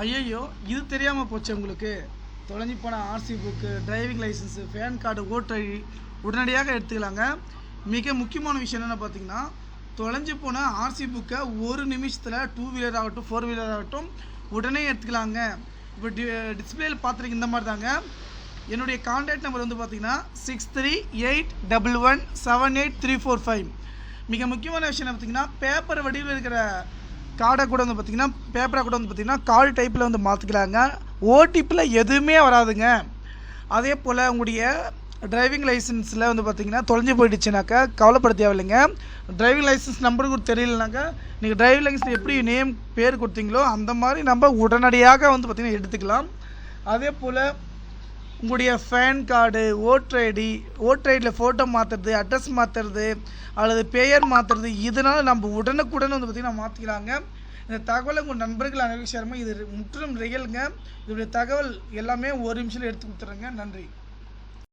ஐயையோ இது தெரியாமல் போச்சு உங்களுக்கு. தொலைஞ்சி போன RC book driving licence PAN card voter ID உடனடியாக எடுத்துக்கலாங்க. மிக முக்கியமான விஷயம் என்னென்னு பார்த்தீங்கன்னா தொலைஞ்சு போன ஆர்சி புக்கை ஒரு நிமிஷத்தில் டூ வீலர் ஆகட்டும் ஃபோர் வீலர் ஆகட்டும் உடனே எடுத்துக்கலாங்க. இப்போ டி டிஸ்பிளேயில் பார்த்துருக்கு இந்த மாதிரி தாங்க. என்னுடைய கான்டாக்ட் நம்பர் வந்து பார்த்தீங்கன்னா six three eight double one seven eight three four five மிக முக்கியமான விஷயம் என்ன பார்த்தீங்கன்னா பேப்பர் வடிவில் இருக்கிற கார்டை கூட வந்து பார்த்தீங்கன்னா பேப்பரை கூட வந்து பார்த்தீங்கன்னா கால் டைப்பில் வந்து மாற்றிக்கலாங்க ஓடிபியில் எதுவுமே வராதுங்க. அதே போல் உங்களுடைய டிரைவிங் லைசன்ஸில் வந்து பார்த்தீங்கன்னா தொலைஞ்சு போயிடுச்சுனாக்கா கவலைப்பட தேவையில்லைங்க. டிரைவிங் லைசன்ஸ் நம்பர் கூட தெரியலனாக்கா நீங்கள் டிரைவிங் லைசன்ஸ் எப்படி நேம் பேர் கொடுத்தீங்களோ அந்த மாதிரி நம்ம உடனடியாக வந்து பார்த்திங்கன்னா எடுத்துக்கலாம். அதே போல் உங்களுடைய PAN card voter ID voter ஐடியில் ஃபோட்டோ மாற்றுறது அட்ரஸ் மாற்றுறது அல்லது பெயர் மாற்றுறது இதனால் நம்ம உடனுக்குடன் வந்து பார்த்திங்கன்னா மாற்றிக்கலாங்க இந்த தகவலை உங்கள் நண்பர்கள் அனைவரும் சேரமாக இது முற்றிலும் ரியலுங்க இதோடைய தகவல் எல்லாமே ஒரு நிமிஷத்தில் எடுத்து கொடுத்துருங்க நன்றி.